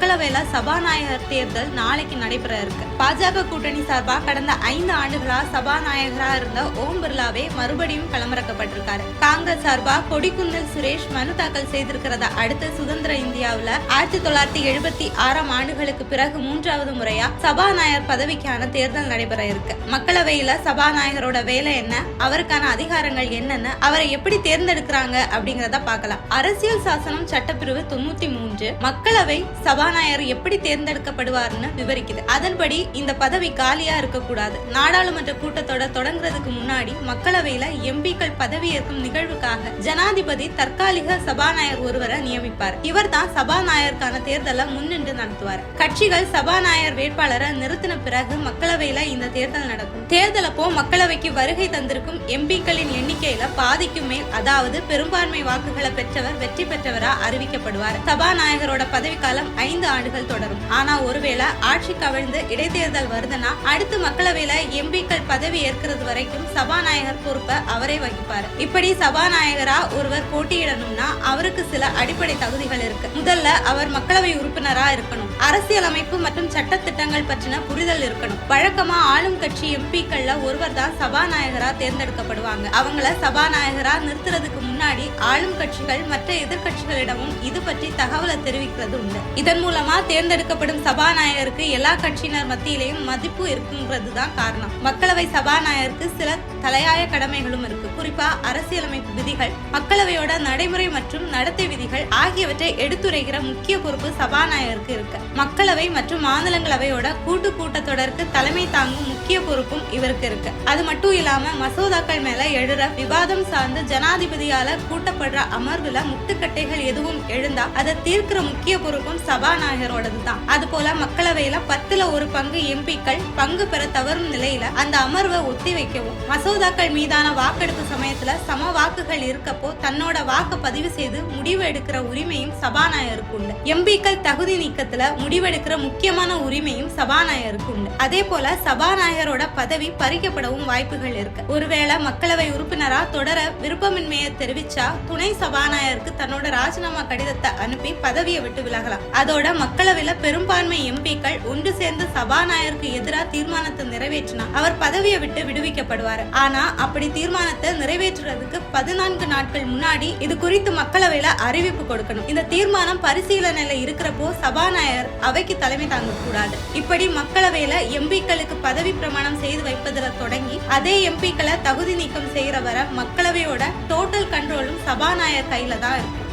மக்களவையில சபாநாயகர் தேர்தல் நாளைக்கு நடைபெற இருக்கு பாஜக கூட்டணி சார்பா கடந்த ஐந்து ஆண்டுகளா சபாநாயகரா இருந்த ஓம் பிர்லாவே மறுபடியும் களமிறக்கப்பட்டிருக்காரு. காங்கிரஸ் சார்பா கொடிக்குந்தல் சுரேஷ் மனு தாக்கல் செய்திருக்கிறத அடுத்து சுதந்திர இந்தியாவில ஆயிரத்தி தொள்ளாயிரத்தி எழுபத்தி ஆறாம் ஆண்டுகளுக்கு பிறகு மூன்றாவது முறையா சபாநாயகர் பதவிக்கான தேர்தல் நடைபெற இருக்கு மக்களவையில சபாநாயகரோட வேலை என்ன? அவருக்கான அதிகாரங்கள் என்னென்ன அவரை எப்படி தேர்ந்தெடுக்கிறாங்க அப்படிங்கறத பார்க்கலாம். அரசியல் சாசனம் சட்டப்பிரிவு தொண்ணூத்தி மூன்று மக்களவை சபாநாயகர் எப்படி தேர்ந்தெடுக்கப்படுவார்னு விவரிக்குது. அதன்படி இந்த பதவி காலியா இருக்கக்கூடாது. நாடாளுமன்ற கூட்டத்தொடர் தொடங்குறதுக்கு முன்னாடி மக்களவையில எம்பிக்கள் பதவியேற்கும் நிகழ்வுக்காக ஜனாதிபதி தற்காலிக சபாநாயகர் ஒருவரை நியமிப்பார். இவர் தான் சபாநாயகருக்கான தேர்தலை முன்னின்று நடத்துவார். கட்சிகள் சபாநாயகர் வேட்பாளரை நிறுத்தின பிறகு மக்களவையில இந்த தேர்தல் நடக்கும். தேர்தல் அப்போ மக்களவைக்கு வருகை தந்திருக்கும் எம்பிக்களின் எண்ணிக்கையில பாதிக்கும் மேல் அதாவது பெரும்பான்மை வாக்குகளை பெற்றவர் வெற்றி பெற்றவரா அறிவிக்கப்படுவார். சபாநாயகரோட பதவிக்காலம் ஐந்து ஆண்டுகள் தொடரும். ஆனா ஒருவேளை ஆட்சி கவிழ்ந்து இடைத்தேர்தல் வருதுன்னா அடுத்து மக்களவையில எம்பிக்கள் பதவி ஏற்கிறது வரைக்கும் சபாநாயகர் பொறுப்பை அவரே வகிப்பார். இப்படி சபாநாயகரா ஒருவர் போட்டியிடணும்னா அவருக்கு சில அடிப்படை தகுதிகள் இருக்கு. முதல்ல அவர் மக்களவை உறுப்பினரா இருக்கணும். அரசியலமைப்பு மற்றும் சட்ட திட்டங்கள் பற்றின புரிதல் இருக்கணும். வழக்கமா ஆளும் கட்சி எம்பிக்கள்ல ஒருவர் தான் சபாநாயகரா தேர்ந்தெடுக்கப்படுவாங்க. அவங்கள சபாநாயகரா நிறுத்துறதுக்கு முன்னாடி ஆளும் கட்சிகள் மற்ற எதிர்க்கட்சிகளிடமும் இது பற்றி தகவலை தெரிவிக்கிறது உண்டு. இதன் மூலமா தேர்ந்தெடுக்கப்படும் சபாநாயகருக்கு எல்லா கட்சியினர் மத்தியிலையும் மதிப்பு இருக்குங்கிறது தான் காரணம். மக்களவை சபாநாயகருக்கு சில தலையாய கடமைகளும் இருக்கு. குறிப்பா அரசியலமைப்பு விதிகள் மக்களவையோட நடைமுறை மற்றும் நடத்தை விதிகள் ஆகியவற்றை எடுத்துரைக்கிற முக்கிய பொறுப்பு சபாநாயகருக்கு இருக்கு. மக்களவை மற்றும் மாநிலங்களவையோட கூட்டு கூட்டத்தொடருக்கு தலைமை தாங்கும் முக்கிய பொறுப்பும் இவருக்கு இருக்கு. அது மட்டும் இல்லாம மசோதாக்கள் மேல எழுற விவாதம் சார்ந்து ஜனாதிபதியால கூட்டப்படுற அமர்வுல முட்டுக்கட்டைகள் எதுவும் எழுந்தா அதை தீர்க்கிற முக்கிய பொறுப்பும் சபாநாயகரோடது தான். அது போல மக்களவையில பத்துல ஒரு பங்கு எம்பிக்கள் பங்கு பெற தவறும் நிலையில அந்த அமர்வை ஒத்தி வைக்கவும் மசோதாக்கள் மீதான வாக்கெடுப்பு சமயத்துல சம வாக்குகள் இருக்கப்போ தன்னோட வாக்கு பதிவு செய்து முடிவு எடுக்கிற உரிமையும் சபாநாயகருக்கு உண்டு. எம்பிக்கள் தகுதி நீக்கத்துல முடிவெடுக்கிற முக்கியமான உரிமையும் சபாநாயகருக்கு உண்டு. அதே போல சபாநாயகரோட பதவி பறிக்கப்படவும் வாய்ப்புகள் இருக்கு. ஒருவேளை மக்களவை உறுப்பினரா தொடர விருப்பமின்மையை தெரிவிச்சா துணை சபாநாயகருக்கு தன்னோட ராஜினாமா கடிதத்தை அனுப்பி பதவியை விட்டு விலகலாம். அதோட மக்களவையில பெரும்பான்மை எம்பிக்கள் ஒன்று சேர்ந்து சபாநாயகருக்கு எதிராக தீர்மானத்தை நிறைவேற்றினா அவர் பதவியை விட்டு விடுவிக்கப்படுவார். ஆனா அப்படி தீர்மானத்தை நிறைவேற்றுறதுக்கு பதினான்கு நாட்கள் முன்னாடி இது குறித்து மக்களவையில அறிவிப்பு கொடுக்கணும். இந்த தீர்மானம் பரிசீலனையில இருக்கிறப்போ சபாநாயகர் அவைக்கு தலைமை தாங்க கூடாது இப்படி மக்களவையில எம்பிக்களுக்கு பதவி பிரமாணம் செய்து வைப்பதில் தொடங்கி அதே எம்பிக்களை தகுதி நீக்கம் செய்யற வர மக்களவையோட டோட்டல் கண்ட்ரோலும் சபாநாயகர் கையில தான் இருக்கும்